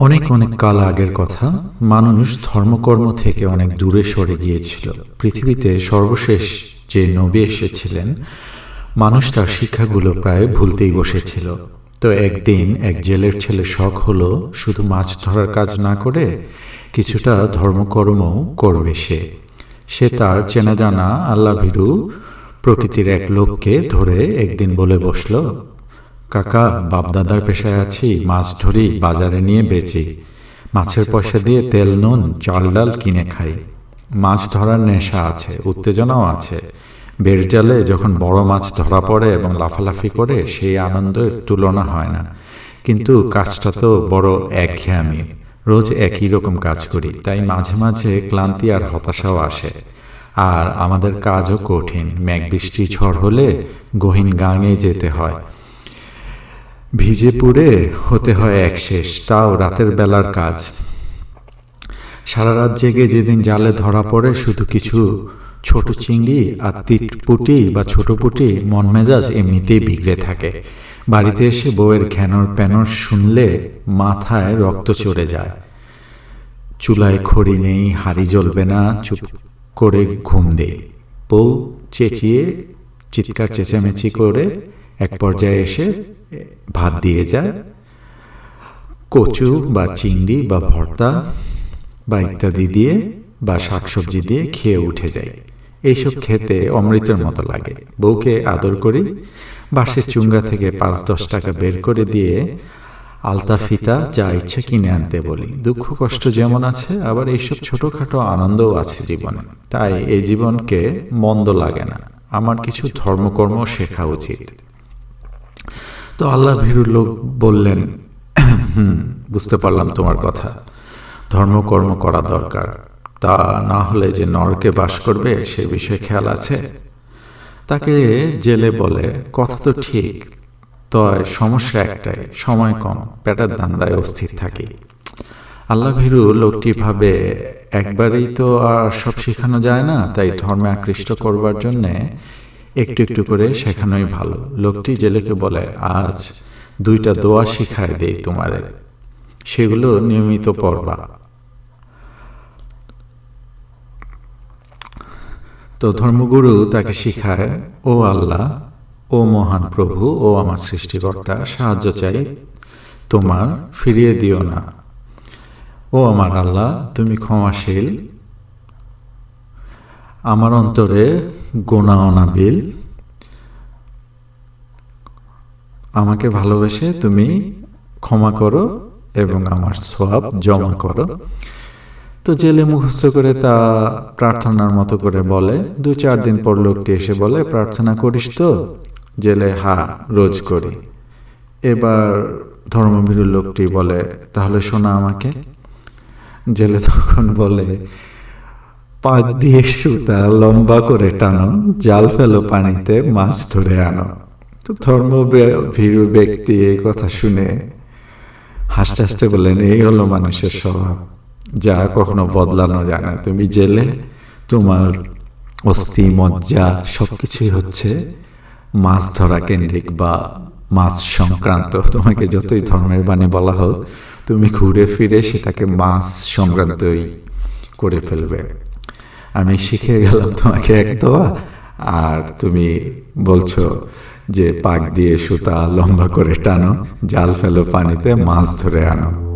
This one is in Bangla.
অনেক অনেক কাল আগের কথা, মানুষ ধর্মকর্ম থেকে অনেক দূরে সরে গিয়েছিল। পৃথিবীতে সর্বশেষ যে নবী এসেছিলেন, মানুষ তার শিক্ষাগুলো প্রায় ভুলতেই বসেছিল। তো একদিন এক জেলের ছেলে শখ হলো শুধু মাছ ধরার কাজ না করে কিছুটা ধর্মকর্মও করবে সে। সে তার চেনা জানা আল্লাহ ভীরু প্রকৃতির এক লোককে ধরে একদিন বলে বসল কাকা, বাপদাদার পেশায় আছি, মাছ ধরি, বাজারে নিয়ে বেচি। মাছের পয়সা দিয়ে তেল, নুন, চাল, ডাল কিনে খাই। মাছ ধরার নেশা আছে, উত্তেজনাও আছে। বেড় জালে যখন বড় মাছ ধরা পড়ে এবং লাফালাফি করে, সেই আনন্দের তুলনা হয় না। কিন্তু কাজটা তো বড় একঘেয়ামি। রোজ একই রকম কাজ করি, তাই মাঝে মাঝে ক্লান্তি আর হতাশাও আসে। আর আমাদের কাজও কঠিন মেঘ বৃষ্টি ঝড় হলে গহীন গাঙে যেতে হয়। ভিজে পুড়ে হতে হয় এক শেষ, তাও রাতের বেলার কাজ। সারা রাত জেগে যেদিন জালে ধরা পড়ে, শুধু কিছু ছোট চিংড়ি আর তিটপুটি বা ছোট পুটি মন মেজাজ এমনিতেই বিগড়ে থাকে। বাড়িতে এসে বউয়ের ঘ্যানর প্যানর শুনলে মাথায় রক্ত চড়ে যায়। চুলায় খড়ি নেই, হাড়ি জ্বলবে না, চুপ করে ঘুম দে বউ চেঁচিয়ে, চিৎকার চেঁচামেচি করে এক পর্যায়ে এসে ভাত দিয়ে যায় কচু বা চিংড়ি বা ভর্তা বা ইত্যাদি দিয়ে বা শাকসবজি দিয়ে খেয়ে উঠে যাই। এইসব খেতে অমৃতের মতো লাগে। বউকে আদর করি। বাসের চুঙ্গা থেকে পাঁচ দশ টাকা বের করে দিয়ে আলতা ফিতা যা ইচ্ছে কিনে আনতে বলি। দুঃখ কষ্ট যেমন আছে, আবার এইসব ছোটোখাটো আনন্দও আছে জীবনে। তাই এই জীবনকে মন্দ লাগে না। আমার কিছু ধর্মকর্ম শেখা উচিত। তো আল্লাহ ভীরু লোক বললেন, হুম, বুঝতে পারলাম তোমার কথা। ধর্মকর্ম করা দরকার। তা না হলে যে নরকে বাস করবে সে বিষয়ে খেয়াল আছে? তাকে জেলে বলে, কথা তো ঠিক, তয় সমস্যা একটাই, সময় কম, পেটার দান্দায় অস্থির থাকি। আল্লাহ ভীরু লোকটি ভাবে, একবারেই তো আর সব শেখানো যায় না, তাই ধর্মে আকৃষ্ট করবার জন্যে একটু একটু করে শেখানোই ভালো। লোকটি জেলেকে বলে, আজ দুইটা দোয়া শিখায় দেই তোমারে। সেগুলো নিয়মিত পড়বা। তো ধর্মগুরু তাকে শিখায়, ও আল্লাহ, ও মহান প্রভু, ও আমার সৃষ্টিকর্তা, সাহায্য চাই। তোমার ফিরিয়ে দিও না। ও আমার আল্লাহ, তুমি ক্ষমাশীল আমার অন্তরে গোনা অনাবিল আমাকে ভালোবেসে তুমি ক্ষমা করো এবং আমার সব জমা করো। তো জেলে মুখস্থ করে তা প্রার্থনার মতো করে বলে। দু চার দিন পর লোকটি এসে বলে, প্রার্থনা করিস তো? জেলে হা, রোজ করি। এবার ধর্মভীরু লোকটি বলে, তাহলে শোনা আমাকে। জেলে তখন বলে পাক দিয়ে সুতা লম্বা করে টানো, জাল ফেলো পানিতে মাছ ধরে আনো। তো ধর্ম ভীরু ব্যক্তি এই কথা শুনে হাসতে হাসতে বললেন, এই হলো মানুষের স্বভাব। যা কখনো বদলানো যায় না। তুমি জেলে, তোমার অস্থি, মজ্জা সব কিছুই হচ্ছে মাছ ধরা কেন্দ্রিক বা মাছ সংক্রান্ত। তোমাকে যতই ধর্মের বাণী বলা হোক, তুমি ঘুরে ফিরে সেটাকে মাছ সংক্রান্তই করে ফেলবে। আমি শিখে গেলাম তোমাকে এক দোয়া। আর তুমি বলছো যে পাক দিয়ে সুতা লম্বা করে টানো জাল ফেলো পানিতে মাছ ধরে আনো।